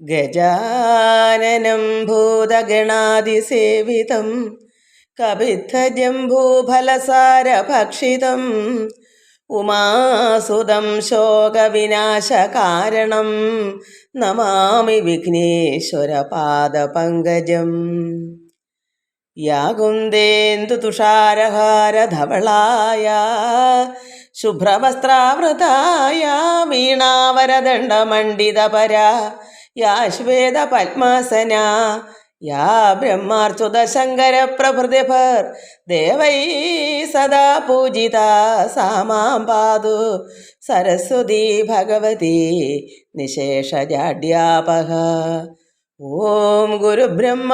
ഗജാനനം ഭൂതഗണാതിസേവിതം കപിത്ഥജംബൂഫലസാരഭക്ഷിതം ഉമാസുതം ശോകവിനാശകാരണം നമാമി വിഘ്നേശ്വരപാദപങ്കജം. യാകുന്ദേന്ദു തുഷാരഹാരധവളായ ശുഭ്രവസ്ത്രാവൃതായ വീണാവരദണ്ഡമണ്ഡിതപര യാ ശ്വേതപത്മാസന യാ ബ്രഹ്മാർച്ചുതശങ്കരപ്രഭൃതിഭർ ദേവൈ സദാ പൂജിത സാമാം പാതു സരസ്വതി ഭഗവതി നിശേഷജാഡ്യാപക ഓം ഗുരുബ്രഹ്മ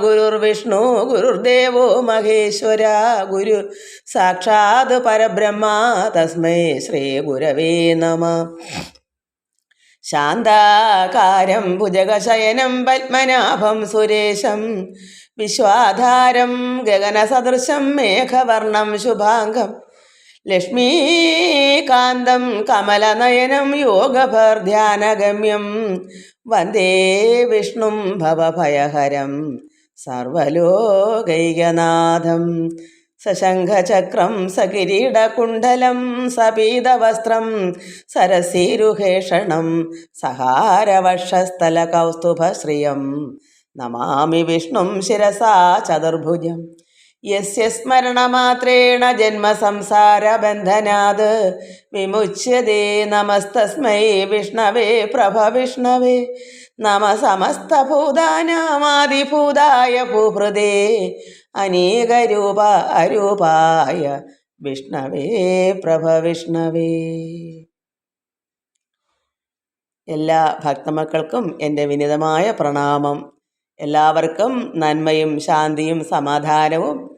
ഗുരുർവിഷ്ണു ഗുരുദേവോ മഹേശ്വര ഗുരു സാക്ഷാത് പരബ്രഹ്മ തസ്മൈ ശ്രീ ഗുരവേ നമ. ശാന്താകാരം ഭുജഗശയനം പത്മനാഭം സുരേശം വിശ്വാധാരം ഗഗനസദൃശം മേഘവർണം ശുഭാംഗം ലക്ഷ്മീകാന്തം കമലനയനം യോഗഭർധ്യാനഗമ്യം വന്ദേ വിഷ്ണും ഭവഭയഹരം. സർവലോകൈകനാഥം. സശംഖചക്രം സകിരീടകുണ്ഡലം സപീതവസ്ത്രം സരസീരുഹേഷണം സഹാരവക്ഷസ്ഥലകൗസ്തുഭശ്രിയം. നമാമി വിഷ്ണും ശിരസാ ചതുർഭുജം. യസ്യ സ്മരണമാത്രേണ ജന്മസംസാരബന്ധനാത്. വിമുച്യതേ നമസ്തസ്മൈ വിഷ്ണവേ പ്രഭ വിഷ്ണവേ. നമ സമസ്തഭൂതാനാമാതിഭൂതായ ഭൂഹൃദേ. അനേകരൂപ അരൂപായ വിഷ്ണവേ പ്രഭ വിഷ്ണവേ. എല്ലാ ഭക്തമക്കൾക്കും എന്റെ വിനിതമായ പ്രണാമം. എല്ലാവർക്കും നന്മയും ശാന്തിയും സമാധാനവും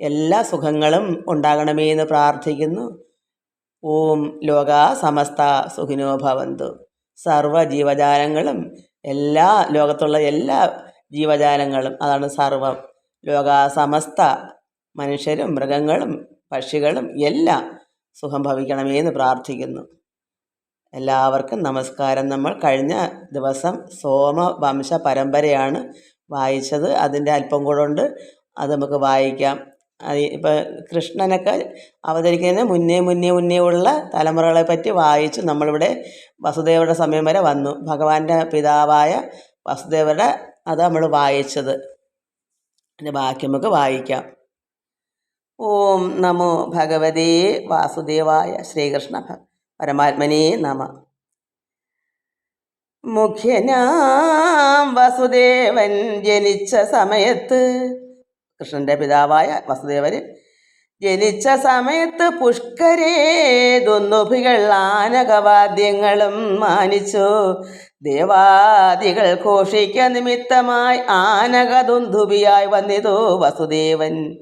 എല്ലാ സുഖങ്ങളും ഉണ്ടാകണമേ എന്ന് പ്രാർത്ഥിക്കുന്നു. ഓം ലോക സമസ്ത സുഖിനോ ഭവന്തു. സർവ ജീവജാലങ്ങളും എല്ലാ ലോകത്തുള്ള എല്ലാ ജീവജാലങ്ങളും അതാണ് സർവം. ലോക സമസ്ത മനുഷ്യരും മൃഗങ്ങളും പക്ഷികളും എല്ലാം സുഖം ഭവിക്കണമേ എന്ന് പ്രാർത്ഥിക്കുന്നു. എല്ലാവർക്കും നമസ്കാരം. നമ്മൾ കഴിഞ്ഞ ദിവസം സോമവംശ പരമ്പരയാണ് വായിച്ചത്. അതിന്റെ അല്പം കൂടെ ഉണ്ട്. അത് നമുക്ക് വായിക്കാം. ഇപ്പം കൃഷ്ണനൊക്കെ അവതരിക്കുന്നതിന് മുന്നേ മുന്നേ മുന്നേ ഉള്ള തലമുറകളെ പറ്റി വായിച്ച് നമ്മളിവിടെ വസുദേവരുടെ സമയം വരെ വന്നു. ഭഗവാന്റെ പിതാവായ വസുദേവരുടെ അത് നമ്മൾ വായിച്ചത്. അതിന്റെ ബാക്കി നമുക്ക് വായിക്കാം. ഓം നമോ ഭഗവതേ വാസുദേവായ ശ്രീകൃഷ്ണ പരമാത്മനേ നമ. മുഖ്യനാം വസുദേവൻ ജനിച്ച സമയത്ത് കൃഷ്ണന്റെ പിതാവായ വസുദേവര് ജനിച്ച സമയത്ത് പുഷ്കരേ ദുന്നുഭികൾ ആനകവാദ്യങ്ങളും മാനിച്ചു. ദേവാദികൾ ഘോഷിക്ക നിമിത്തമായി ആനകദുന്ദുഭിയായി വന്നിതു വസുദേവൻ.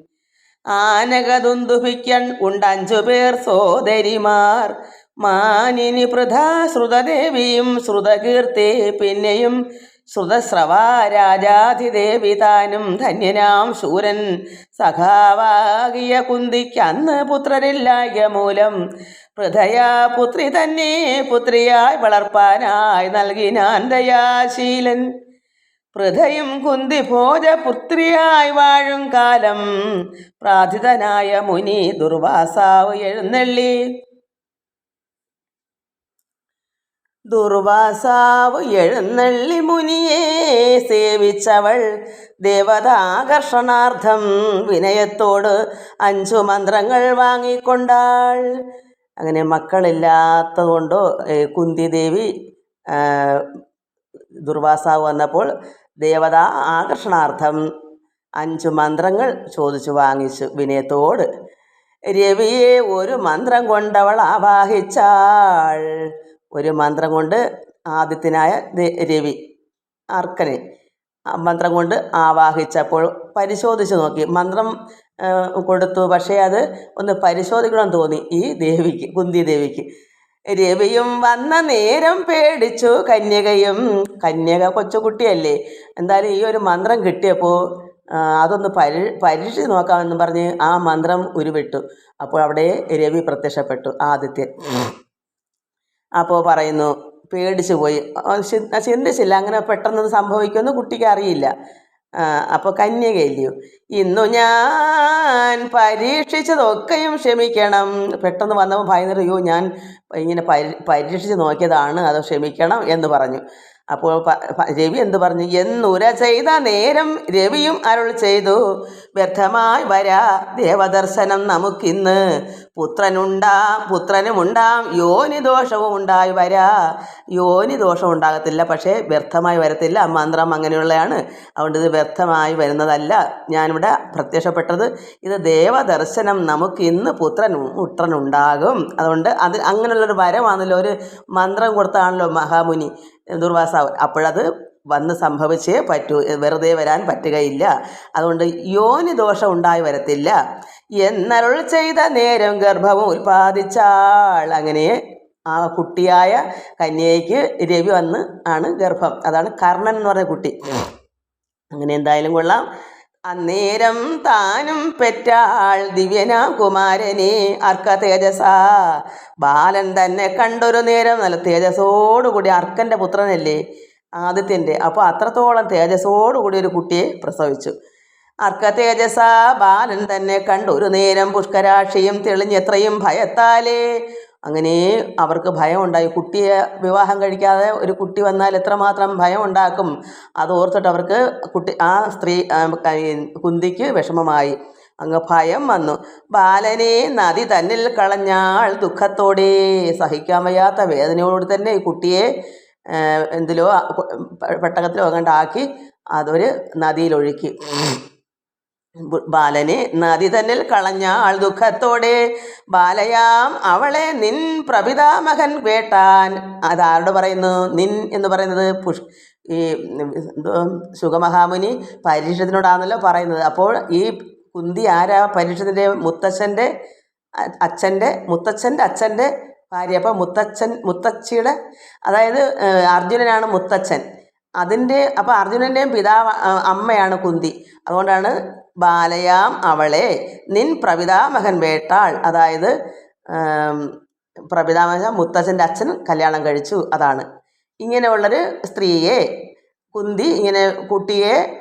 ആനകദുന്ദുഭിക്കൺ ഉണ്ടഞ്ചു പേർ സോദരിമാർ. മാനിനി പ്രധാ ശ്രുതദേവിയും ശ്രുതകീർത്തി പിന്നെയും ശ്രുതസ്രവാ രാജാധിദേവി താനും ധന്യനാം ശൂരൻ. സഖാവാകിയ കുന്തിക്കന്ന് പുത്രരില്ലായ മൂലം പൃഥയാ പുത്രി തന്നെ പുത്രിയായി വളർപ്പാനായി നൽകിനാൻ ദയാശീലൻ. പൃഥയും കുന്തി ഭോജ ഭോജപുത്രിയായി വാഴും കാലം പ്രാധിതനായ മുനി ദുർവാസാവ് എഴുന്നള്ളി. ദുർവാസാവ് എഴുന്നള്ളി മുനിയെ സേവിച്ചവൾ ദേവതാകർഷണാർത്ഥം വിനയത്തോട് അഞ്ചു മന്ത്രങ്ങൾ വാങ്ങിക്കൊണ്ടാൾ. അങ്ങനെ മക്കളില്ലാത്തതുകൊണ്ടോ കുന്തിദേവി ദുർവാസാവ് വന്നപ്പോൾ ദേവതാ ആകർഷണാർത്ഥം അഞ്ചു മന്ത്രങ്ങൾ ചോദിച്ചു വാങ്ങിച്ചു വിനയത്തോട്. രവിയെ ഒരു മന്ത്രം കൊണ്ടവൾ ആവാഹിച്ചാൾ. ഒരു മന്ത്രം കൊണ്ട് ആദിത്യനായ രവി അർക്കനെ മന്ത്രം കൊണ്ട് ആവാഹിച്ചപ്പോൾ പരിശോധിച്ച് നോക്കി. മന്ത്രം കൊടുത്തു. പക്ഷേ അത് ഒന്ന് പരിശോധിക്കണം തോന്നി ഈ ദേവിക്ക് കുന്തി ദേവിക്ക്. രവിയും വന്ന നേരം പേടിച്ചു. കന്യകയും കന്യക കൊച്ചുകുട്ടിയല്ലേ എന്തായാലും ഈ ഒരു മന്ത്രം കിട്ടിയപ്പോൾ അതൊന്ന് പരി പരീക്ഷിച്ച് നോക്കാമെന്ന് പറഞ്ഞ് ആ മന്ത്രം ഉരുവിട്ടു. അപ്പോൾ അവിടെ രവി പ്രത്യക്ഷപ്പെട്ടു ആദിത്യൻ. അപ്പോൾ പറയുന്നു പേടിച്ചു പോയി. ചിന്തിച്ചില്ല അങ്ങനെ പെട്ടെന്ന് സംഭവിക്കുമെന്ന് കുട്ടിക്ക് അറിയില്ല. അപ്പോൾ കന്യകയില്ലയോ ഇന്നു ഞാൻ പരീക്ഷിച്ചതൊക്കെയും ക്ഷമിക്കണം. പെട്ടെന്ന് വന്നപ്പോൾ ഭയങ്കര അയ്യോ ഞാൻ ഇങ്ങനെ പരി പരീക്ഷിച്ച് നോക്കിയതാണ് അത് ക്ഷമിക്കണം എന്ന് പറഞ്ഞു. അപ്പോൾ രവി എന്ത് പറഞ്ഞു? എന്നുര ചെയ്ത നേരം രവിയും അരുൾ ചെയ്തു. വ്യർത്ഥമായി വരാ ദേവദർശനം നമുക്കിന്ന്. പുത്രനുണ്ടാം പുത്രനുമുണ്ടാം. യോനി ദോഷവും ഉണ്ടായി വരാ. യോനി ദോഷം ഉണ്ടാകത്തില്ല പക്ഷേ വ്യർത്ഥമായി വരത്തില്ല. മന്ത്രം അങ്ങനെയുള്ളതാണ് അതുകൊണ്ട് ഇത് വ്യർത്ഥമായി വരുന്നതല്ല. ഞാനിവിടെ പ്രത്യക്ഷപ്പെട്ടത് ഇത് ദേവദർശനം നമുക്കിന്ന് പുത്രൻ പുത്രനുണ്ടാകും. അതുകൊണ്ട് അത് അങ്ങനെയുള്ളൊരു വരമാണല്ലോ ഒരു മന്ത്രം കൊടുത്താണല്ലോ മഹാമുനി. ദുർവാസാവ്. അപ്പോഴത് വന്ന് സംഭവിച്ചേ പറ്റൂ. വെറുതെ വരാൻ പറ്റുകയില്ല. അതുകൊണ്ട് യോനി ദോഷം ഉണ്ടായി വരത്തില്ല. എന്നരുൾ ചെയ്ത നേരം ഗർഭവും ഉൽപ്പാദിച്ചാൾ അങ്ങനെ ആ കുട്ടിയായ കന്യയ്ക്ക് രവി വന്ന് ആണ് ഗർഭം. അതാണ് കർണൻ എന്ന് പറഞ്ഞ കുട്ടി. അങ്ങനെ എന്തായാലും കൊള്ളാം. അന്നേരം താനും പെറ്റാൾ ദിവ്യനാ കുമാരനെ അർക്ക തേജസ. ബാലൻ തന്നെ കണ്ടൊരു നേരം നല്ല തേജസ്സോടുകൂടി അർക്കന്റെ പുത്രനല്ലേ ആദിത്യന്റെ അപ്പോൾ അത്രത്തോളം തേജസ്സോടുകൂടി ഒരു കുട്ടിയെ പ്രസവിച്ചു. അർക്ക തേജസ ബാലൻ തന്നെ കണ്ടൊരു നേരം പുഷ്കരാക്ഷിയും തെളിഞ്ഞെത്രയും ഭയത്താലേ. അങ്ങനെ അവർക്ക് ഭയം ഉണ്ടായി കുട്ടിയെ വിവാഹം കഴിക്കാതെ ഒരു കുട്ടി വന്നാൽ എത്രമാത്രം ഭയം ഉണ്ടാക്കും അത് ഓർത്തിട്ട് അവർക്ക് കുട്ടി ആ സ്ത്രീ കുന്തിക്ക് വിഷമമായി. അങ്ങ് ഭയം വന്നു. ബാലനെ നദി തന്നിൽ കളഞ്ഞാൾ ദുഃഖത്തോടെ സഹിക്കാൻ വയ്യാത്ത വേദനയോട് തന്നെ ഈ കുട്ടിയെ എന്തിലോ പെട്ടകത്തിലോ അങ്ങോട്ടാക്കി അതൊരു നദിയിലൊഴുക്കി. ബാലനെ നദി തന്നിൽ കളഞ്ഞ ആൾ ദുഃഖത്തോടെ ബാലയാം അവളെ നിൻ പ്രപിതാമകൻ വേട്ടാൻ. അതാരോട് പറയുന്നു? നിൻ എന്ന് പറയുന്നത് പുഷ് ഈ സുഖമഹാമുനി പരീക്ഷത്തിനോടാണല്ലോ പറയുന്നത്. അപ്പോൾ ഈ കുന്തി ആരാ? പരീക്ഷത്തിന്റെ മുത്തച്ഛന്റെ അച്ഛന്റെ മുത്തച്ഛന്റെ അച്ഛന്റെ ഭാര്യ. അപ്പോൾ മുത്തച്ഛൻ മുത്തച്ഛിയുടെ അതായത് അർജുനനാണ് മുത്തച്ഛൻ. അതിന്റെ അപ്പോൾ അർജുനന്റെയും പിതാവ് അമ്മയാണ് കുന്തി. അതുകൊണ്ടാണ് ബാലയാം അവളെ. നിൻ പ്രവിതാമഹൻ വേട്ടാൾ. അതായത് പ്രവിതാമഹൻ മുത്തച്ഛന്റെ അച്ഛൻ കല്യാണം കഴിച്ചു. അതാണ്. ഇങ്ങനെയുള്ളൊരു സ്ത്രീയെ കുന്തി ഇങ്ങനെ കുട്ടിയെ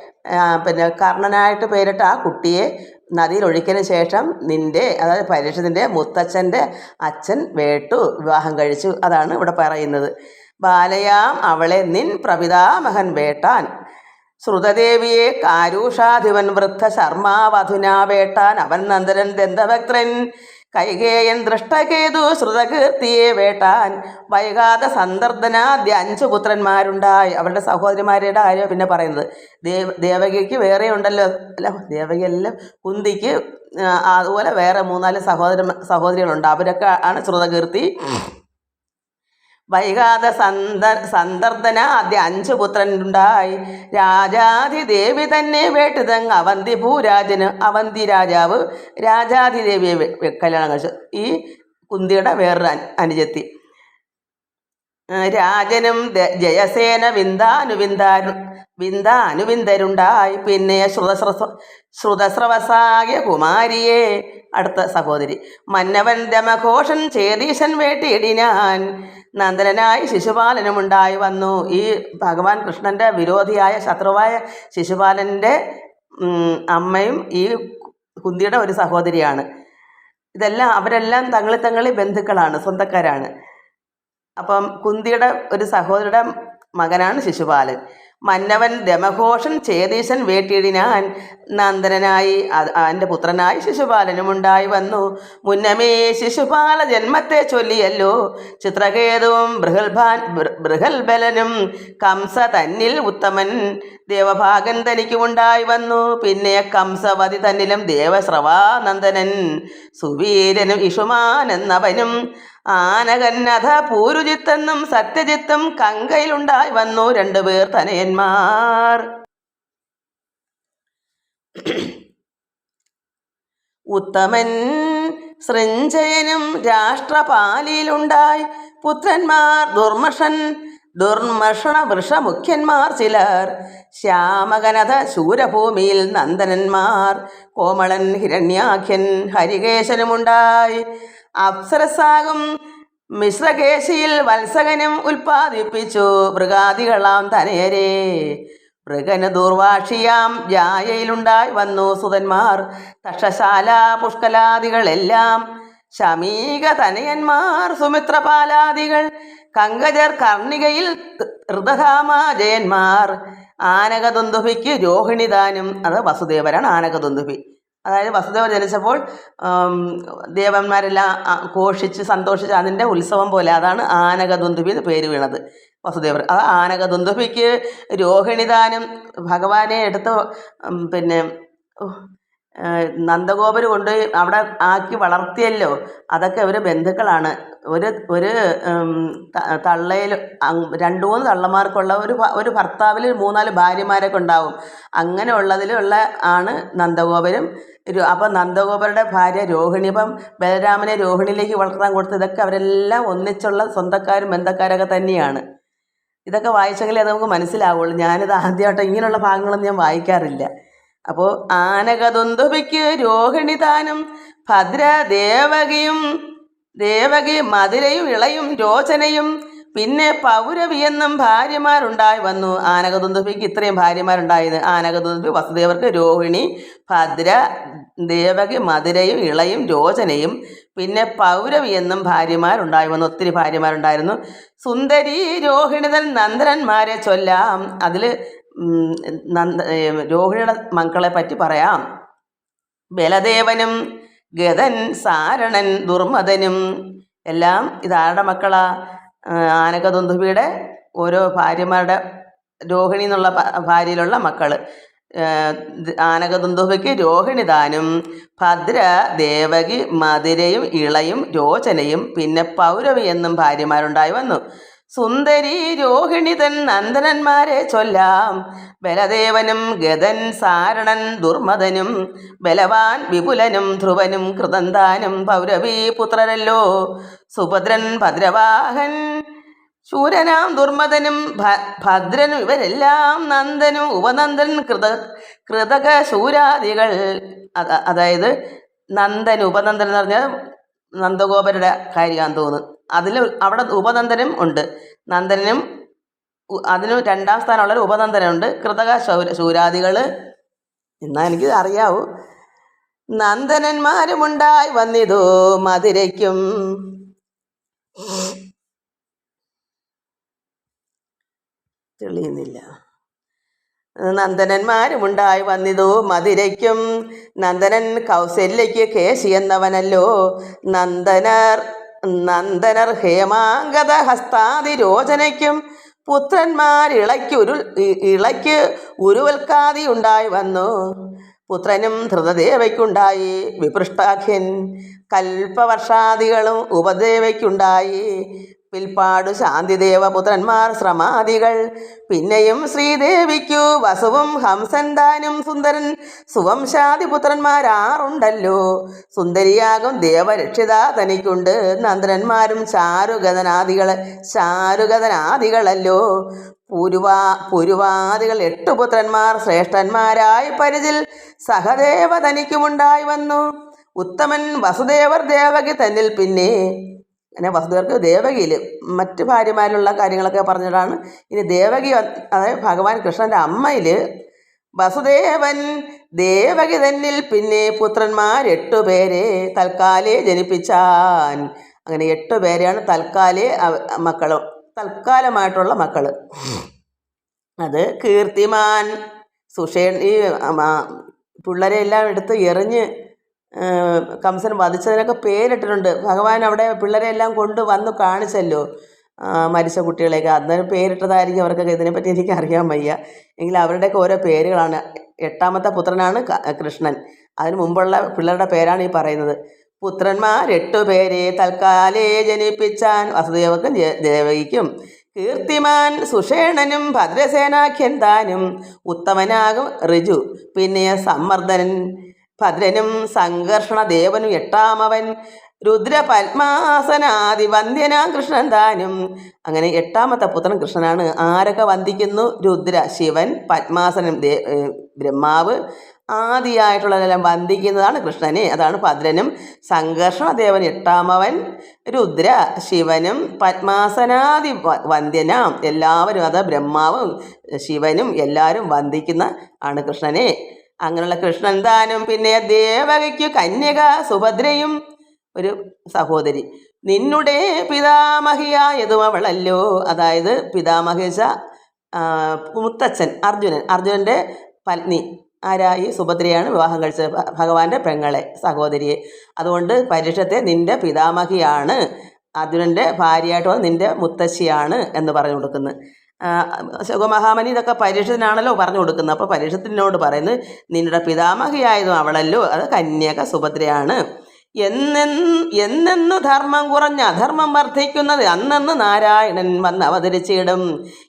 പിന്നെ കർണനായിട്ട് പേരിട്ട ആ കുട്ടിയെ നദിയിൽ ഒഴിക്കതിന് ശേഷം നിന്റെ അതായത് പരീക്ഷത്തിന്റെ മുത്തച്ഛന്റെ അച്ഛൻ വേട്ടു വിവാഹം കഴിച്ചു. അതാണ് ഇവിടെ പറയുന്നത്. ബാലയാം അവളെ നിൻ പ്രപിതാമഹൻ വേട്ടാൻ. ശ്രുതദേവിയെ കാരൂഷാധിപൻ വൃദ്ധ ശർമാവധുനാ വേട്ടാൻ അവൻ നന്ദരൻ ദന്തഭക്തൻ. കൈകേയൻ ദൃഷ്ടകേതു ശ്രുതകീർത്തിയെ വേട്ടാൻ വൈകാതെ സന്ദർദനാദ്യ അഞ്ചു പുത്രന്മാരുണ്ടായി. അവരുടെ സഹോദരിമാരുടെ കാര്യമാണ് പിന്നെ പറയുന്നത്. ദേവ ദേവകിക്ക് വേറെ ഉണ്ടല്ലോ അല്ല ദേവകി അല്ല കുന്തിക്ക് അതുപോലെ വേറെ മൂന്നാൽ സഹോദര സഹോദരികളുണ്ട്. അവരൊക്കെ ആണ് ശ്രുതകീർത്തി. വൈകാതെ സന്ദർ സന്ദർദന ആദ്യ അഞ്ചു പുത്രനുണ്ടായി. രാജാധിദേവി തന്നെ വേട്ടുതങ് അവന്തി ഭൂരാജന് അവന്തി രാജാവ് വെ- കല്യാണം കഴിച്ചു. ഈ കുന്തിയുടെ വേറൊരു അനു- അനുജത്തി. രാജനും ജയസേന വിന്ദാനുവിന്ദാരു വിന്ദാനുവിന്ദരുണ്ടായി പിന്നെ ശ്രുതശ്രസ ശ്രുതസ്രവസായ കുമാരിയെ അടുത്ത സഹോദരി. മന്നവൻ രമഘോഷൻ ചേതീശൻ വേട്ടിയിടിനാൻ നന്ദനായി ശിശുപാലനുമുണ്ടായി വന്നു. ഈ ഭഗവാൻ കൃഷ്ണന്റെ വിരോധിയായ ശത്രുവായ ശിശുപാലന്റെ അമ്മയും ഈ കുന്തിയുടെ ഒരു സഹോദരിയാണ്. ഇതെല്ലാം അവരെല്ലാം തങ്ങളെ തങ്ങളെ ബന്ധുക്കളാണ് സ്വന്തക്കാരാണ്. അപ്പം കുന്തിയുടെ ഒരു സഹോദരിയുടെ മകനാണ് ശിശുപാലൻ. മന്നവൻ രമഘോഷൻ ചേതീശൻ വേട്ടിയിടിനാൻ നന്ദനായി അവന്റെ പുത്രനായി ശിശുപാലനും ഉണ്ടായി വന്നു. മുന്നമേ ശിശുപാല ജന്മത്തെ ചൊല്ലിയല്ലോ. ചിത്രകേതുവും ബൃഹൽഭാൻ ബൃഹൽബലനും കംസ തന്നിൽ ഉത്തമൻ ദേവഭാഗൻ തനിക്കുമുണ്ടായി വന്നു. പിന്നെ കംസവതി തന്നിലും ദേവശ്രവാനന്ദനൻ സുവീരനും ഇഷുമാൻ എന്നവനും ആനകന്നഥ പൂരുജിത്തെന്നും സത്യജിത്തും കങ്കയിലുണ്ടായി വന്നു രണ്ടുപേർ തനയന്മാർ. ഉത്തമൻ സൃഞ്ജയനും രാഷ്ട്രപാലിയിലുണ്ടായി. പുത്രന്മാർ ദുർമഷൻ ദുർമഷണ വൃഷമുഖ്യന്മാർ ചിലർ. ശ്യാമകനഥ ശൂരഭൂമിയിൽ നന്ദനന്മാർ. കോമളൻ ഹിരണ്യാഖ്യൻ ഹരികേശനുമുണ്ടായി. അപ്സരസാകും. മിശ്രകേശിയിൽ വത്സകനും ഉൽപ്പാദിപ്പിച്ചു. മൃഗാദികളാം തനേരെ മൃഗന് ദൂർവാക്ഷിയാം. ജായയിലുണ്ടായി വന്നു സുതന്മാർ. തക്ഷശാല പുഷ്കലാദികളെല്ലാം. ശമീക തനയന്മാർ സുമിത്രപാലാദികൾ. കങ്കജർ കർണികയിൽ ഋതകാമാജയന്മാർ ആനകതുന്തുഭിക്ക് രോഹിണിദാനും അത് വസുദേവരാണ് ആനകദുന്ദുഭി. അതായത് വസുദേവർ ജനിച്ചപ്പോൾ ദേവന്മാരെല്ലാം ഘോഷിച്ച് സന്തോഷിച്ച് അതിന്റെ ഉത്സവം പോലെ അതാണ് ആനകദുന്ദുഭി എന്ന് പേര് വീണത് വസുദേവർ. അത് ആനകദുന്ദുഭിക്ക് രോഹിണിദാനം ഭഗവാനെ എടുത്ത് പിന്നെ ഏഹ്, കൊണ്ട് അവിടെ ആക്കി വളർത്തിയല്ലോ. അതൊക്കെ ഒരു ബന്ധുക്കളാണ്. ഒരു ഒരു തള്ളയിൽ രണ്ട് മൂന്ന് തള്ളമാർക്കുള്ള ഒരു ഒരു ഭർത്താവിൽ മൂന്നാൽ ഭാര്യമാരൊക്കെ ഉണ്ടാവും. അങ്ങനെ ഉള്ളതിലുള്ള ആണ് നന്ദഗോപരും അപ്പം നന്ദഗോപരുടെ ഭാര്യ രോഹിണി. ഇപ്പം ബലരാമനെ രോഹിണിയിലേക്ക് വളർത്താൻ കൊടുത്ത് ഇതൊക്കെ അവരെല്ലാം ഒന്നിച്ചുള്ള സ്വന്തക്കാരും ബന്ധക്കാരൊക്കെ തന്നെയാണ്. ഇതൊക്കെ വായിച്ചെങ്കിലേ നമുക്ക് മനസ്സിലാവുള്ളൂ. ഞാനിത് ആദ്യമായിട്ട് ഇങ്ങനെയുള്ള ഭാഗങ്ങളൊന്നും ഞാൻ വായിക്കാറില്ല. അപ്പോൾ ആനകതൊന്തുപയ്ക്ക് രോഹിണി താനും ഭദ്ര ദേവകിയും ദേവകി മധുരയും ഇളയും രോചനയും പിന്നെ പൗരവി എന്നും ഭാര്യമാരുണ്ടായി വന്നു. ആനകതുന്തുപിക്ക് ഇത്രയും ഭാര്യമാരുണ്ടായത്. ആനകതുന്തുപി വസുദേവർക്ക് രോഹിണി ഭദ്ര ദേവകി മധുരയും ഇളയും രോചനയും പിന്നെ പൗരവി എന്നും ഭാര്യമാരുണ്ടായി വന്നു. ഒത്തിരി ഭാര്യമാരുണ്ടായിരുന്നു. സുന്ദരി രോഹിണിതൻ നന്ദനന്മാരെ ചൊല്ലാം. അതിൽ നന്ദ രോഹിണിയുടെ മക്കളെ പറ്റി പറയാം. ബലദേവനും ഗതൻ സാരണൻ ദുർമദനും എല്ലാം ഇതാരുടെ മക്കളാ? ആ, ഓരോ ഭാര്യമാരുടെ രോഹിണി എന്നുള്ള ഭാര്യയിലുള്ള മക്കൾ. രോഹിണി രോഹിണിദാനും ഭദ്ര ദേവകി മധുരയും ഇളയും രോചനയും പിന്നെ പൗരവി എന്നും ഭാര്യമാരുണ്ടായി വന്നു. സുന്ദരി രോഹിണിതൻ നന്ദനന്മാരെ ചൊല്ലാം. ബലദേവനും ഗതൻ സാരണൻ ദുർമദനും ബലവാൻ വിപുലനും ധ്രുവനും കൃതന്താനും പൗരവീപുത്രരല്ലോ. സുഭദ്രൻ ഭദ്രവാഹൻ ശൂരനാം ദുർമദനും ഭദ്രനും ഇവരെല്ലാം നന്ദനും ഉപനന്ദൻ കൃത കൃതക ശൂരാദികൾ. അതായത് നന്ദൻ ഉപനന്ദൻ എന്ന് പറഞ്ഞാൽ നന്ദഗോപരുടെ കാര്യമാണെന്ന് തോന്നുന്നു. അതിൽ അവിടെ ഉപനന്ദനും ഉണ്ട്. നന്ദനും അതിന് രണ്ടാം സ്ഥാനമുള്ളൊരു ഉപനന്ദനുണ്ട്. കൃതക ശൗര ശൂരാദികൾ എന്നാൽ എനിക്ക് അറിയാവൂ. നന്ദനന്മാരുമുണ്ടായി വന്നിതോ മധുരയ്ക്കും. തെളിയുന്നില്ല. നന്ദനന്മാരുമുണ്ടായി വന്നിതു മധുരയ്ക്കും. നന്ദനൻ കൗസല്യയ്ക്ക് കേശി എന്നവനല്ലോ. നന്ദനർ നന്ദനർ ഹേമാങ്കത ഹസ്താതിരോചനയ്ക്കും ഇ- ഇളയ്ക്ക് ഉരുവൽക്കാതി ഉണ്ടായി വന്നു. പുത്രനും ധൃതദേവയ്ക്കുണ്ടായി. വിപൃഷ്ടാഖ്യൻ കൽപ്പവർഷാദികളും ഉപദേവയ്ക്കുണ്ടായി. പിൽപ്പാടു ശാന്തിദേവപുത്രന്മാർ ശ്രമാദികൾ. പിന്നെയും ശ്രീദേവിക്കു വസുവും ഹംസൻ താനും സുന്ദരൻ സുവംശാദിപുത്രന്മാരാറുണ്ടല്ലോ സുന്ദരിയാകും ദേവരക്ഷിത തനിക്കുണ്ട്. നന്ദനന്മാരും ചാരുഗതനാദികൾ ചാരുഗതനാദികളല്ലോ. പുരുവാ പുരുവാദികൾ എട്ടു പുത്രന്മാർ ശ്രേഷ്ഠന്മാരായി പരിചിൽ സഹദേവ തനിക്കുമുണ്ടായി വന്നു. ഉത്തമൻ വസുദേവർ ദേവകി തന്നിൽ പിന്നെ അങ്ങനെ വസുദേവർക്ക് ദേവകിയിൽ മറ്റ് ഭാര്യമാരിലുള്ള കാര്യങ്ങളൊക്കെ പറഞ്ഞിട്ടാണ് ഇനി ദേവകി അതായത് ഭഗവാൻ കൃഷ്ണന്റെ അമ്മയിൽ വസുദേവൻ ദേവകി തന്നിൽ പിന്നെ പുത്രന്മാർ എട്ടു പേരെ തൽക്കാലെ ജനിപ്പിച്ചാൻ. അങ്ങനെ എട്ടു പേരെയാണ് തൽക്കാലെ മക്കൾ തൽക്കാലമായിട്ടുള്ള മക്കൾ അത് കീർത്തിമാൻ സുഷേൺ ഈ പിള്ളേരെ എല്ലാം എടുത്ത് എറിഞ്ഞ് കംസൻ വധിച്ചതിനൊക്കെ പേരിട്ടിട്ടുണ്ട്. ഭഗവാൻ അവിടെ പിള്ളേരെ എല്ലാം കൊണ്ട് വന്ന് കാണിച്ചല്ലോ. മരിച്ച കുട്ടികളെയൊക്കെ. അന്നേരം പേരിട്ടതായിരിക്കും അവർക്കൊക്കെ. ഇതിനെപ്പറ്റി എനിക്ക് അറിയാൻ വയ്യ. എങ്കിൽ അവരുടെയൊക്കെ ഓരോ പേരുകളാണ്. എട്ടാമത്തെ പുത്രനാണ് കൃഷ്ണൻ. അതിന് മുമ്പുള്ള പിള്ളേരുടെ പേരാണ് ഈ പറയുന്നത്. പുത്രന്മാർ എട്ടു പേരെ തൽക്കാലേ ജനിപ്പിച്ചാൻ വസുദേവക്കും ദേവകിക്കും. കീർത്തിമാൻ സുഷേണനും ഭദ്രസേനാഖ്യൻ താനും ഉത്തമനാകും ഋജു പിന്നെ സമ്മർദ്ദനൻ ഭദ്രനും സംഘർഷണ ദേവനും എട്ടാമവൻ രുദ്ര പത്മാസനാദി വന്ദ്യനാ കൃഷ്ണൻ താനും. അങ്ങനെ എട്ടാമത്തെ പുത്രൻ കൃഷ്ണനാണ്. ആരൊക്കെ വന്ദിക്കുന്നു? രുദ്ര ശിവൻ പത്മാസനം ദേ ബ്രഹ്മാവ് ആദിയായിട്ടുള്ളതെല്ലാം വന്ദിക്കുന്നതാണ് കൃഷ്ണനെ. അതാണ് ഭദ്രനും സംഘർഷണദേവൻ എട്ടാമവൻ രുദ്ര ശിവനും പത്മാസനാദി വന്ദ്യനാം എല്ലാവരും അത് ബ്രഹ്മാവും ശിവനും എല്ലാവരും വന്ദിക്കുന്ന ആണ് കൃഷ്ണനെ. അങ്ങനെയുള്ള കൃഷ്ണൻ താനും പിന്നെ ദേവകയ്ക്കു കന്യക സുഭദ്രയും ഒരു സഹോദരി. നിന്നുടെ പിതാമഹിയായതും അവളല്ലോ. അതായത് പിതാമഹിച്ച മുത്തച്ഛൻ അർജുനൻ. അർജുനന്റെ പത്നി. ആരാ ഈ സുഭദ്രയാണ് വിവാഹം കഴിച്ചത് ഭഗവാന്റെ പെങ്ങളെ സഹോദരിയെ. അതുകൊണ്ട് പരീക്ഷത്തെ നിന്റെ പിതാമഹിയാണ്. അർജുനന്റെ ഭാര്യയായിട്ട് നിന്റെ മുത്തശ്ശിയാണ് എന്ന് പറഞ്ഞു കൊടുക്കുന്നത് ശുഖമഹാമനി ഇതൊക്കെ പരീക്ഷത്തിനാണല്ലോ പറഞ്ഞു കൊടുക്കുന്നത്. അപ്പോൾ പരീക്ഷത്തിനോട് പറയുന്നത് നിന്റെ പിതാമഹിയായതും അവളല്ലോ അത് കന്യക സുഭദ്രയാണ്. എന്നെന്ന് എന്നെന്ന് ധർമ്മം കുറഞ്ഞ അധർമ്മം വർദ്ധിക്കുന്നത് അന്നെന്ന് നാരായണൻ വന്ന് അവതരിച്ചിടും.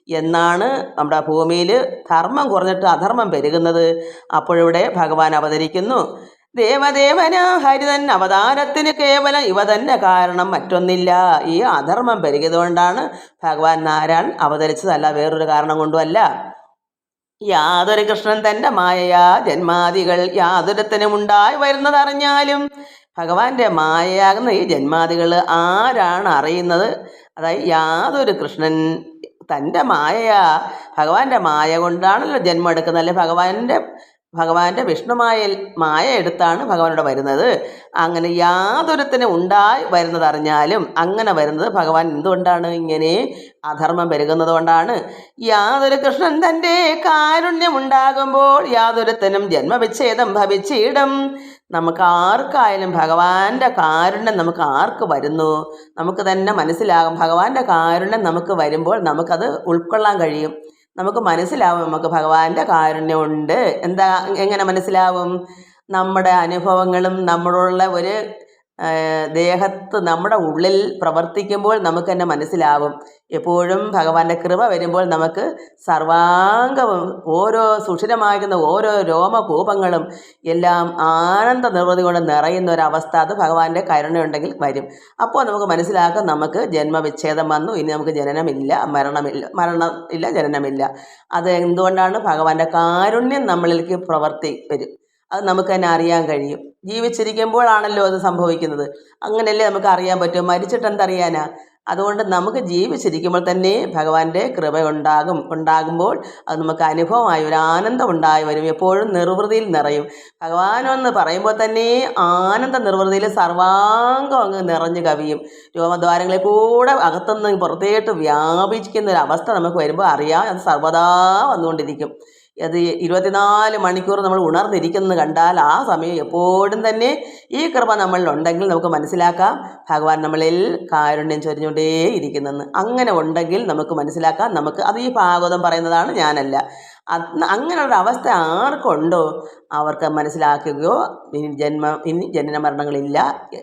എന്നാണ് നമ്മുടെ ഭൂമിയിൽ ധർമ്മം കുറഞ്ഞിട്ട് അധർമ്മം പെരുകുന്നത്. അപ്പോഴിവിടെ ഭഗവാൻ അവതരിക്കുന്നു. ദേവദേവന ഹരിതൻ അവതാരത്തിന് കേവലം ഇവ തന്നെ കാരണം മറ്റൊന്നില്ല. ഈ അധർമ്മം പെരുകിയതുകൊണ്ടാണ് ഭഗവാൻ നാരായൺ അവതരിച്ചതല്ല വേറൊരു കാരണം കൊണ്ടുമല്ല. യാതൊരു കൃഷ്ണൻ തന്റെ മായയാ ജന്മാദികൾ യാതൊരുത്തനും ഉണ്ടായി വരുന്നതറിഞ്ഞാലും ഭഗവാന്റെ മായയാകുന്ന ഈ ജന്മാദികൾ ആരാണ് അറിയുന്നത്? അതായത് യാതൊരു കൃഷ്ണൻ തന്റെ മായയാ ഭഗവാന്റെ മായ കൊണ്ടാണല്ലോ ജന്മം എടുക്കുന്നത് അല്ലെ ഭഗവാന്റെ ഭഗവാന്റെ വിഷ്ണുമായ മായ എടുത്താണ് ഭഗവാനോട് വരുന്നത്. അങ്ങനെ യാതൊരുത്തിന് ഉണ്ടായി വരുന്നത് അറിഞ്ഞാലും അങ്ങനെ വരുന്നത് ഭഗവാൻ എന്തുകൊണ്ടാണ്? ഇങ്ങനെ അധർമ്മം പെരുകുന്നത് കൊണ്ടാണ്. യാതൊരു കൃഷ്ണൻ തന്റെ കാരുണ്യമുണ്ടാകുമ്പോൾ യാതൊരുത്തനും ജന്മവിച്ഛേദം ഭവിച്ചിടും. നമുക്ക് ആർക്കായാലും ഭഗവാന്റെ കാരുണ്യം നമുക്ക് ആർക്ക് വരുന്നു? നമുക്ക് തന്നെ മനസ്സിലാകും. ഭഗവാന്റെ കാരുണ്യം നമുക്ക് വരുമ്പോൾ നമുക്കത് ഉൾക്കൊള്ളാൻ കഴിയും. നമുക്ക് മനസ്സിലാവും നമുക്ക് ഭഗവാന്റെ കാരുണ്യമുണ്ട്. എന്താ എങ്ങനെ മനസ്സിലാവും? നമ്മുടെ അനുഭവങ്ങളും നമ്മളുള്ള ഒരു ദേഹത്ത് നമ്മുടെ ഉള്ളിൽ പ്രവർത്തിക്കുമ്പോൾ നമുക്ക് തന്നെ മനസ്സിലാവും. എപ്പോഴും ഭഗവാന്റെ കൃപ വരുമ്പോൾ നമുക്ക് സർവാംഗവും ഓരോ സുഷിരമാകുന്ന ഓരോ രോമകൂപങ്ങളും എല്ലാം ആനന്ദ നിർവൃതി കൊണ്ട് നിറയുന്ന ഒരവസ്ഥ അത് ഭഗവാന്റെ കരുണയുണ്ടെങ്കിൽ വരും. അപ്പോൾ നമുക്ക് മനസ്സിലാക്കാം നമുക്ക് ജന്മവിച്ഛേദം വന്നു ഇനി നമുക്ക് ജനനമില്ല മരണമില്ല മരണം ഇല്ല ജനനമില്ല. അത് എന്തുകൊണ്ടാണ് ഭഗവാന്റെ കാരുണ്യം നമ്മളിലേക്ക് പ്രവർത്തി വരും? അത് നമുക്ക് തന്നെ അറിയാൻ കഴിയും. ജീവിച്ചിരിക്കുമ്പോഴാണല്ലോ അത് സംഭവിക്കുന്നത്. അങ്ങനെയല്ലേ നമുക്ക് അറിയാൻ പറ്റും? മരിച്ചിട്ട് എന്തറിയാനാ? അതുകൊണ്ട് നമുക്ക് ജീവിച്ചിരിക്കുമ്പോൾ തന്നെ ഭഗവാന്റെ കൃപ ഉണ്ടാകും ഉണ്ടാകുമ്പോൾ അത് നമുക്ക് അനുഭവമായി ഒരു ആനന്ദം ഉണ്ടായി വരും. എപ്പോഴും നിർവൃതിയിൽ നിറയും. ഭഗവാനെന്ന് പറയുമ്പോൾ തന്നെ ആനന്ദ നിർവൃതിയിൽ സർവാംഗം അങ്ങ് നിറഞ്ഞു കവിയും. രോമദ്വാരങ്ങളെ കൂടെ അകത്തുനിന്ന് പുറത്തേട്ട് വ്യാപിക്കുന്ന ഒരു അവസ്ഥ നമുക്ക് വരുമ്പോൾ അറിയാം. അത് സർവദാ വന്നുകൊണ്ടിരിക്കും. അത് ഇരുപത്തിനാല് മണിക്കൂർ നമ്മൾ ഉണർന്നിരിക്കുന്നത് കണ്ടാൽ ആ സമയം എപ്പോഴും തന്നെ ഈ കൃപ നമ്മളിലുണ്ടെങ്കിൽ നമുക്ക് മനസ്സിലാക്കാം. ഭഗവാൻ നമ്മളിൽ കാരുണ്യം ചൊരിഞ്ഞുകൊണ്ടേ ഇരിക്കുന്നെന്ന് അങ്ങനെ ഉണ്ടെങ്കിൽ നമുക്ക് മനസ്സിലാക്കാം. നമുക്ക് അത് ഈ ഭാഗവതം പറയുന്നതാണ് ഞാനല്ല. അങ്ങനെയുള്ള അവസ്ഥ ആർക്കുണ്ടോ? അവർക്ക് മനസ്സിലാക്കുകയോ ഇനി ജന്മ ഇനി ജനന മരണങ്ങളില്ല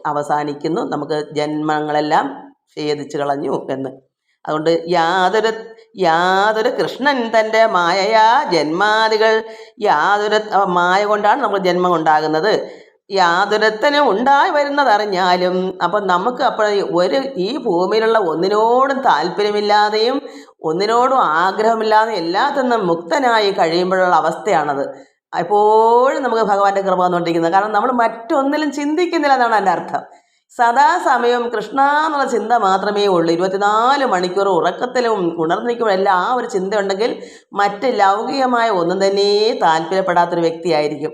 അവസാനിക്കുന്നു. നമുക്ക് ജന്മങ്ങളെല്ലാം ഛേദിച്ചു കളഞ്ഞു എന്ന്. അതുകൊണ്ട് യാതൊരു യാതൊരു കൃഷ്ണൻ തന്റെ മായയാ ജന്മാദികൾ. യാതൊരു മായ കൊണ്ടാണ് നമ്മൾ ജന്മം ഉണ്ടാകുന്നത്. യാതൊരുത്തനും ഉണ്ടായി വരുന്നതറിഞ്ഞാലും അപ്പം നമുക്ക് അപ്പോൾ ഒരു ഈ ഭൂമിയിലുള്ള ഒന്നിനോടും താല്പര്യമില്ലാതെയും ഒന്നിനോടും ആഗ്രഹമില്ലാതെ എല്ലാത്തിനും മുക്തനായി കഴിയുമ്പോഴുള്ള അവസ്ഥയാണത്. എപ്പോഴും നമുക്ക് ഭഗവാന്റെ കൃപ വന്നുകൊണ്ടിരിക്കുന്നത്. കാരണം നമ്മൾ മറ്റൊന്നിലും ചിന്തിക്കുന്നില്ല എന്നാണ് എന്റെ അർത്ഥം. സദാസമയം കൃഷ്ണ എന്നുള്ള ചിന്ത മാത്രമേ ഉള്ളൂ. ഇരുപത്തിനാല് മണിക്കൂർ ഉറക്കത്തിലും ഉണർന്നിരിക്കുമ്പോഴെല്ലാം ആ ഒരു ചിന്ത ഉണ്ടെങ്കിൽ മറ്റ് ലൗകികമായ ഒന്നും തന്നെ താല്പര്യപ്പെടാത്തൊരു വ്യക്തിയായിരിക്കും.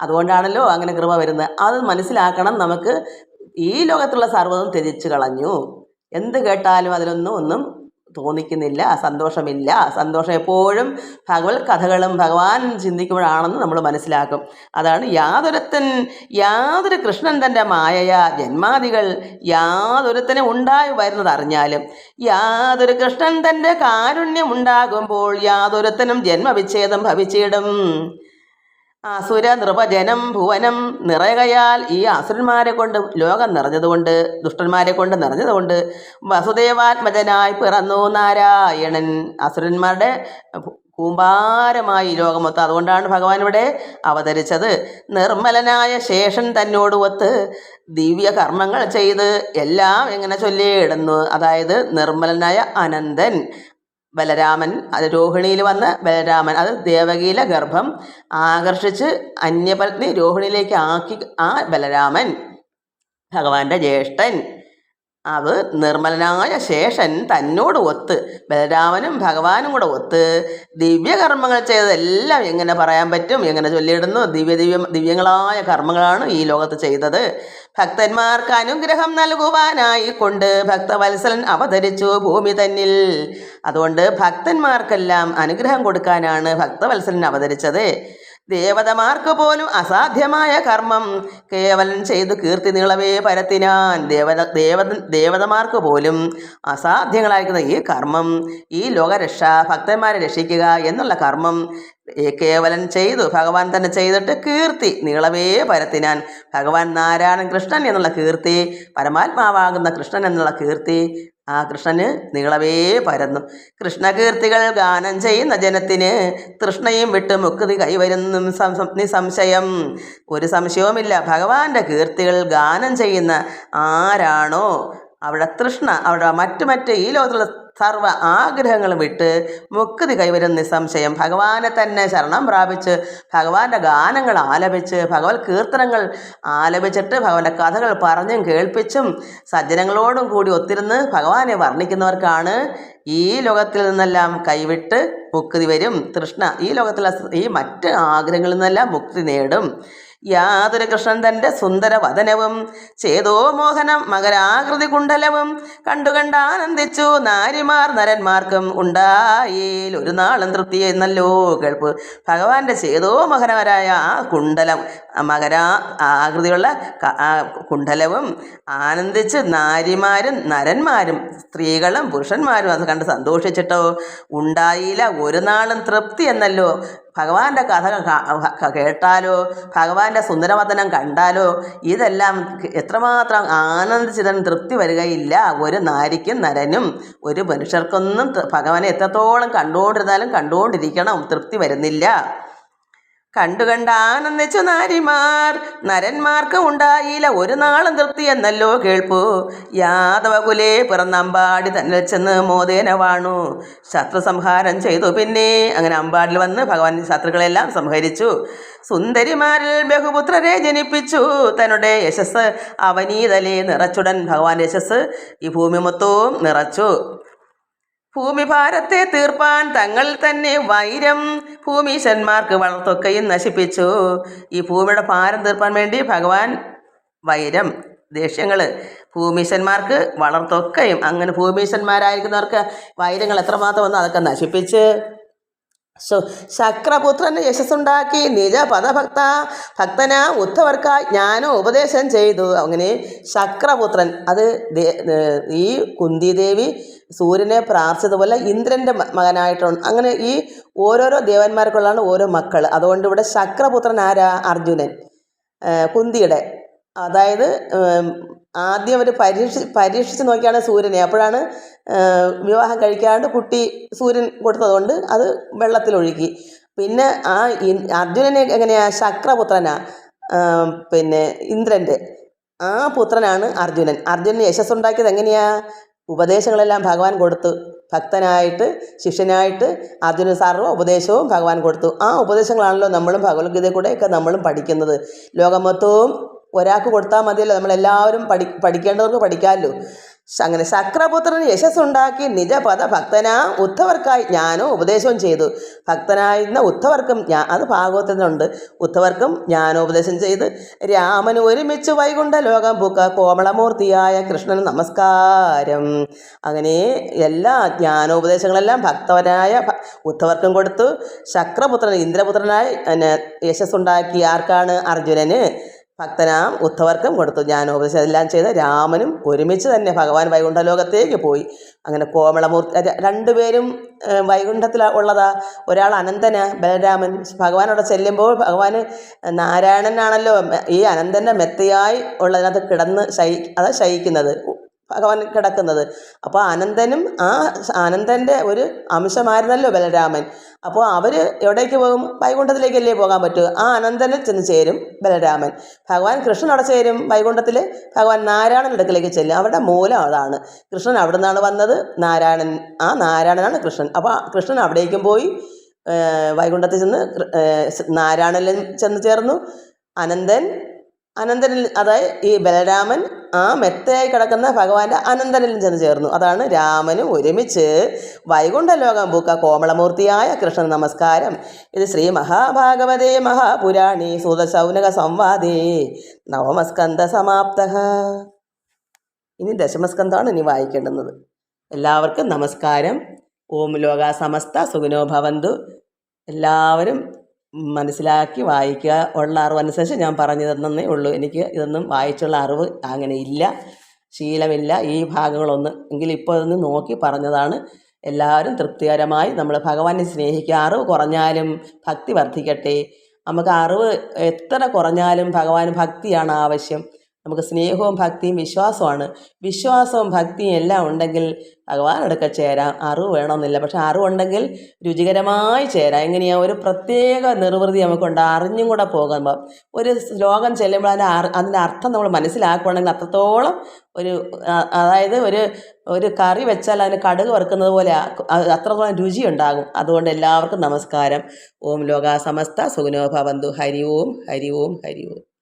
അതുകൊണ്ടാണല്ലോ അങ്ങനെ കൃപ വരുന്നത്. അത് മനസ്സിലാക്കണം നമുക്ക്. ഈ ലോകത്തുള്ള സർവതും ത്യജിച്ചു കളഞ്ഞു. എന്ത് കേട്ടാലും അതിലൊന്നും ഒന്നും തോന്നിക്കുന്നില്ല സന്തോഷമില്ല. സന്തോഷം എപ്പോഴും ഭഗവത് കഥകളും ഭഗവാൻ ചിന്തിക്കുമ്പോഴാണെന്ന് നമ്മൾ മനസ്സിലാക്കും. അതാണ് യാതൊരുത്തൻ യാതൊരു കൃഷ്ണൻ തന്റെ മായയ ജന്മാദികൾ യാതൊരുത്തനെ ഉണ്ടായി വരുന്നത് അറിഞ്ഞാലും യാതൊരു കൃഷ്ണൻ തന്റെ കാരുണ്യം ഉണ്ടാകുമ്പോൾ യാതൊരുത്തനും ജന്മവിച്ഛേദം ഭവിച്ചിടും. അസുര നൃപജനം ഭുവനം നിറയകയാൽ ഈ അസുരന്മാരെ കൊണ്ട് ലോകം നിറഞ്ഞതുകൊണ്ട് ദുഷ്ടന്മാരെ കൊണ്ട് നിറഞ്ഞതുകൊണ്ട് വസുദേവാത്മജനായി പിറന്നു നാരായണൻ. അസുരന്മാരുടെ കൂമ്പാരമായി ലോകമൊത്ത്. അതുകൊണ്ടാണ് ഭഗവാൻ ഇവിടെ അവതരിച്ചത്. നിർമ്മലനായ ശേഷൻ തന്നോട് ഒത്ത് ദിവ്യ കർമ്മങ്ങൾ ചെയ്ത് എല്ലാം എങ്ങനെ ചൊല്ലിയിടുന്നു. അതായത് നിർമ്മലനായ അനന്തൻ. ബലരാമൻ അത് രോഹിണിയിൽ വന്ന ബലരാമൻ അത് ദേവകിയിലെ ഗർഭം ആകർഷിച്ച് അന്യപത്നി രോഹിണിയിലേക്ക് ആക്കി ആ ബലരാമൻ ഭഗവാന്റെ ജ്യേഷ്ഠൻ. അത് നിർമ്മലനായ ശേഷൻ തന്നോട് ഒത്ത് ബലരാമനും ഭഗവാനും കൂടെ ഒത്ത് ദിവ്യകർമ്മങ്ങൾ ചെയ്തതെല്ലാം എങ്ങനെ പറയാൻ പറ്റും എങ്ങനെ ചൊല്ലിയിടുന്നു ദിവ്യ ദിവ്യ ദിവ്യങ്ങളായ കർമ്മങ്ങളാണ് ഈ ലോകത്ത് ചെയ്തത്. ഭക്തന്മാർക്ക് അനുഗ്രഹം നൽകുവാനായി കൊണ്ട് ഭക്തവത്സലൻ അവതരിച്ചു ഭൂമി തന്നിൽ. അതുകൊണ്ട് ഭക്തന്മാർക്കെല്ലാം അനുഗ്രഹം കൊടുക്കാനാണ് ഭക്തവത്സലൻ അവതരിച്ചത്. ദേവതമാർക്ക് പോലും അസാധ്യമായ കർമ്മം. കേവലൻ ചെയ്തു കീർത്തി നീളവേ പരത്തിനാൻ ദേവത ദേവത ദേവതമാർക്ക് പോലും അസാധ്യങ്ങളായിരിക്കുന്ന ഈ കർമ്മം. ഈ ലോകരക്ഷ ഭക്തന്മാരെ രക്ഷിക്കുക എന്നുള്ള കർമ്മം. കേവലൻ ചെയ്തു ഭഗവാൻ തന്നെ ചെയ്തിട്ട് കീർത്തി നീളവേ പരത്തിനാൻ. ഭഗവാൻ നാരായണൻ കൃഷ്ണൻ എന്നുള്ള കീർത്തി പരമാത്മാവാകുന്ന കൃഷ്ണൻ എന്നുള്ള കീർത്തി ആ കൃഷ്ണന് നീളവേ പരന്നു. കൃഷ്ണകീർത്തികൾ ഗാനം ചെയ്യുന്ന ജനത്തിന് തൃഷ്ണയും വിട്ട് മുക്തി കൈവരുന്നും. നിസംശയം. ഒരു സംശയവുമില്ല. ഭഗവാന്റെ കീർത്തികൾ ഗാനം ചെയ്യുന്ന ആരാണോ? അവിടെ തൃഷ്ണ അവിടെ മറ്റു മറ്റ് ഈ ലോകത്തുള്ള സർവ ആഗ്രഹങ്ങളും വിട്ട് മുക്തി കൈവരും നിസ്സംശയം ഭഗവാനെ തന്നെ ശരണം പ്രാപിച്ച് ഭഗവാന്റെ ഗാനങ്ങൾ ആലപിച്ച് ഭഗവത് കീർത്തനങ്ങൾ ആലപിച്ചിട്ട് ഭഗവാന്റെ കഥകൾ പറഞ്ഞും കേൾപ്പിച്ചും സജ്ജനങ്ങളോടും കൂടി ഒത്തിരുന്ന് ഭഗവാനെ വർണിക്കുന്നവർക്കാണ് ഈ ലോകത്തിൽ നിന്നെല്ലാം കൈവിട്ട് മുക്തി വരും. തൃഷ്ണ ഈ ലോകത്തിലെ ഈ മറ്റ് ആഗ്രഹങ്ങളിൽ നിന്നെല്ലാം മുക്തി നേടും. യാതൊരു കൃഷ്ണൻ തന്റെ സുന്ദര വദനവും ചേതോ മോഹനം മകരാകൃതി കുണ്ടലവും കണ്ടു കണ്ട് നാരിമാർ നരന്മാർക്കും ഉണ്ടായേൽ ഒരു നാളും തൃപ്തി എന്നല്ലോ കേൾപ്പ്. ഭഗവാന്റെ ചേതോ മോഹനവരായ ആ കുണ്ടലം മകരാ ആകൃതിയുള്ള കുണ്ടലവും ആനന്ദിച്ച് നാരിമാരും നരന്മാരും സ്ത്രീകളും പുരുഷന്മാരും അത് കണ്ട് സന്തോഷിച്ചിട്ടോ? ഉണ്ടായില്ല ഒരു നാളും തൃപ്തി എന്നല്ലോ ഭഗവാന്റെ കഥ കേട്ടാലോ? ഭഗവാന്റെ സുന്ദരവദനം കണ്ടാലോ? ഇതെല്ലാം എത്രമാത്രം ആനന്ദിച്ചിതൻ തൃപ്തി വരികയില്ല. ഒരു നാരിക്കും നരനും ഒരു മനുഷ്യർക്കൊന്നും ഭഗവാനെ എത്രത്തോളം കണ്ടുകൊണ്ടിരുന്നാലും കണ്ടുകൊണ്ടിരിക്കണം. തൃപ്തി വരുന്നില്ല. കണ്ടു കണ്ട് ആനന്ദിച്ചു നാരിമാർ. നരന്മാർക്ക് ഉണ്ടായില്ല ഒരു നാളും തൃപ്തി എന്നല്ലോ കേൾപ്പു. യാദവകുലേ പിറന്ന അമ്പാടി തന്നെ ചെന്ന് മോദേന വാണു. ശത്രു സംഹാരം ചെയ്തു പിന്നെ അങ്ങനെ അമ്പാടിൽ വന്ന് ഭഗവാൻ ശത്രുക്കളെല്ലാം സംഹരിച്ചു. സുന്ദരിമാരിൽ ബഹുപുത്രരെ ജനിപ്പിച്ചു. തന്നുടെ യശസ് അവനീതലെ നിറച്ചുടൻ ഭഗവാൻ യശസ് ഈ ഭൂമി മൊത്തവും നിറച്ചു. ഭൂമിഭാരത്തെ തീർപ്പാൻ തങ്ങൾ തന്നെ വൈരം ഭൂമീശന്മാർക്ക് വളർത്തൊക്കെയും നശിപ്പിച്ചു. ഈ ഭൂമിയുടെ ഭാരം തീർപ്പാൻ വേണ്ടി ഭഗവാൻ വൈരം ദേഷ്യങ്ങൾ ഭൂമീശന്മാർക്ക് വളർത്തൊക്കെയും അങ്ങനെ ഭൂമീശന്മാരായിരിക്കുന്നവർക്ക് വൈരങ്ങൾ എത്രമാത്രം വന്നു അതൊക്കെ നശിപ്പിച്ച് ശു- ശക്രപുത്രന് യശസ്സുണ്ടാക്കി നിജ പദഭക്ത ഭക്തന ഉദ്ധവർക്ക ജ്ഞാനോ ഉപദേശം ചെയ്തു. അങ്ങനെ ശക്രപുത്രൻ അത് ഈ കുന്തിദേവി സൂര്യനെ പ്രാർത്ഥിച്ചതുപോലെ ഇന്ദ്രന്റെ മകനായിട്ടുണ്ട്. അങ്ങനെ ഈ ഓരോരോ ദേവന്മാർക്കുള്ളതാണ് ഓരോ മക്കൾ അതുകൊണ്ട് ഇവിടെ ശക്രപുത്രൻ ആരാ? അർജുനൻ. കുന്തിയുടെ. അതായത് ആദ്യം അവർ പരീക്ഷ പരീക്ഷിച്ച് നോക്കിയാണ് സൂര്യനെ. അപ്പോഴാണ് വിവാഹം കഴിക്കാണ്ട് കുട്ടി സൂര്യൻ കൊടുത്തതുകൊണ്ട് അത് വെള്ളത്തിലൊഴുക്കി പിന്നെ ആ അർജുനനെ എങ്ങനെയാ? ശക്രപുത്രനാ പിന്നെ ഇന്ദ്രന്റെ ആ പുത്രനാണ് അർജുനൻ. അർജുനന് യശസ്സുണ്ടാക്കിയത് എങ്ങനെയാ? ഉപദേശങ്ങളെല്ലാം ഭഗവാൻ കൊടുത്തു. ഭക്തനായിട്ട് ശിഷ്യനായിട്ട് അർജുന സർവ ഉപദേശവും ഭഗവാൻ കൊടുത്തു. ആ ഉപദേശങ്ങളാണല്ലോ നമ്മളും ഭഗവത്ഗീതയിൽ കൂടെയൊക്കെ നമ്മളും പഠിക്കുന്നത്. ലോകം മൊത്തവും ഒരാൾക്ക് കൊടുത്താൽ മതിയല്ലോ. നമ്മളെല്ലാവരും പഠി പഠിക്കേണ്ടവർക്ക് പഠിക്കാമല്ലോ. അങ്ങനെ ശക്രപുത്രൻ യശസ്സുണ്ടാക്കി നിജപദ ഭക്തനാ ഉദ്ധവർക്കായി ജ്ഞാനവും ഉപദേശവും ചെയ്തു. ഭക്തനായിരുന്ന ഉദ്ധവർക്കും ഞാൻ അത് ഭാഗവതത്തിനുണ്ട് ഉദ്ധവർക്കും ജ്ഞാനോപദേശം ചെയ്ത് രാമന് ഒരുമിച്ച് വൈകുണ്ഠ ലോകം പൂക്ക കോമളമൂർത്തിയായ കൃഷ്ണന് നമസ്കാരം. അങ്ങനെ എല്ലാ ജ്ഞാനോപദേശങ്ങളെല്ലാം ഭക്തവനായ ഉദ്ധവർക്കും കൊടുത്തു. ശക്രപുത്രൻ ഇന്ദ്രപുത്രനായി യശസ്സുണ്ടാക്കി ആർക്കാണ്? അർജുനന്. ഭക്തനാം ഉദ്ധവർക്കും കൊടുത്തു. ജ്ഞാനോപദേശം എല്ലാം ചെയ്ത് രാമനും ഒരുമിച്ച് തന്നെ ഭഗവാൻ വൈകുണ്ഠലോകത്തേക്ക് പോയി. അങ്ങനെ കോമളമൂർത്തി രണ്ടുപേരും വൈകുണ്ഠത്തിൽ ഉള്ളതാ. ഒരാൾ അനന്തന ബലരാമൻ. ഭഗവാൻ അവിടെ ചെല്ലുമ്പോൾ ഭഗവാൻ നാരായണനാണല്ലോ ഈ അനന്തന്റെ മെത്തയായി ഉള്ളതിനകത്ത് കിടന്ന് ശയി അതാ ശയിക്കുന്നത്. ഭഗവാൻ കിടക്കുന്നത്. അപ്പോൾ അനന്തനും ആ അനന്തന്റെ ഒരു അംശമായിരുന്നല്ലോ ബലരാമൻ. അപ്പോൾ അവർ എവിടേക്ക് പോകും? വൈകുണ്ഠത്തിലേക്കല്ലേ പോകാൻ പറ്റൂ? ആ അനന്തനിൽ ചെന്ന് ചേരും ബലരാമൻ. ഭഗവാൻ കൃഷ്ണൻ അവിടെ ചേരും വൈകുണ്ഠത്തിൽ ഭഗവാൻ നാരായണൻ അടുക്കലേക്ക് ചെല്ലും. അവരുടെ മൂലം അതാണ്. കൃഷ്ണൻ അവിടെ നിന്നാണ് വന്നത്. നാരായണൻ ആ നാരായണനാണ് കൃഷ്ണൻ. അപ്പോൾ കൃഷ്ണൻ അവിടേക്കും പോയി വൈകുണ്ഠത്തിൽ ചെന്ന് നാരായണനിലും ചെന്ന് ചേർന്നു. അനന്തൻ അനന്തനിൽ അതായത് ഈ ബലരാമൻ ആ മെത്തയായി കിടക്കുന്ന ഭഗവാന്റെ അനന്തനിൽ ചെന്ന് ചേർന്നു. അതാണ് രാമനും ഒരുമിച്ച് വൈകുണ്ഠലോകം പൂക്ക കോമളമൂർത്തിയായ കൃഷ്ണൻ നമസ്കാരം. ഇത് ശ്രീ മഹാഭാഗവതേ മഹാപുരാണി സൂതശൗനക സംവാദേ. നവമസ്കന്ധ സമാപ്ത. ഇനി ദശമസ്കന്ധമാണ് ഇനി വായിക്കേണ്ടുന്നത്. എല്ലാവർക്കും നമസ്കാരം. ഓം ലോക സമസ്ത സുഖനോ ഭവന്തു. എല്ലാവരും മനസ്സിലാക്കി വായിക്കുക ഉള്ള അറിവനുസരിച്ച് ഞാൻ പറഞ്ഞു തന്നേ ഉള്ളൂ. എനിക്ക് ഇതൊന്നും വായിച്ചുള്ള അറിവ് അങ്ങനെ ഇല്ല ശീലമില്ല. ഈ ഭാഗങ്ങളൊന്നും എങ്കിലും ഇപ്പോൾ ഇതൊന്ന് നോക്കി പറഞ്ഞതാണ്. എല്ലാവരും തൃപ്തികരമായി നമ്മൾ ഭഗവാനെ സ്നേഹിക്കുക. അറിവ് കുറഞ്ഞാലും ഭക്തി വർദ്ധിക്കട്ടെ. നമുക്ക് അറിവ് എത്ര കുറഞ്ഞാലും ഭഗവാൻ ഭക്തിയാണ് ആവശ്യം. നമുക്ക് സ്നേഹവും ഭക്തിയും വിശ്വാസമാണ് വിശ്വാസവും ഭക്തിയും എല്ലാം ഉണ്ടെങ്കിൽ ഭഗവാൻ അടുക്ക ചേരാം അറിവ് വേണമെന്നില്ല. പക്ഷെ അറിവുണ്ടെങ്കിൽ രുചികരമായി ചേരാം. എങ്ങനെയാ? ഒരു പ്രത്യേക നിർവൃതി നമുക്കുണ്ട്. അറിഞ്ഞും കൂടെ പോകുമ്പോൾ ഒരു ശ്ലോകം ചെല്ലുമ്പോൾ അതിന്റെ അതിന്റെ അർത്ഥം നമ്മൾ മനസ്സിലാക്കുകയാണെങ്കിൽ അത്രത്തോളം ഒരു അതായത് ഒരു ഒരു കറി വെച്ചാൽ അതിന് കടുക് വറുക്കുന്നത് പോലെ അത്രത്തോളം രുചി ഉണ്ടാകും അതുകൊണ്ട് എല്ലാവർക്കും നമസ്കാരം. ഓം ലോകാസമസ്ത സമസ്ത സുഖനോ ഭവന്തു. ഹരി ഓം ഹരി ഓം ഹരി ഓം.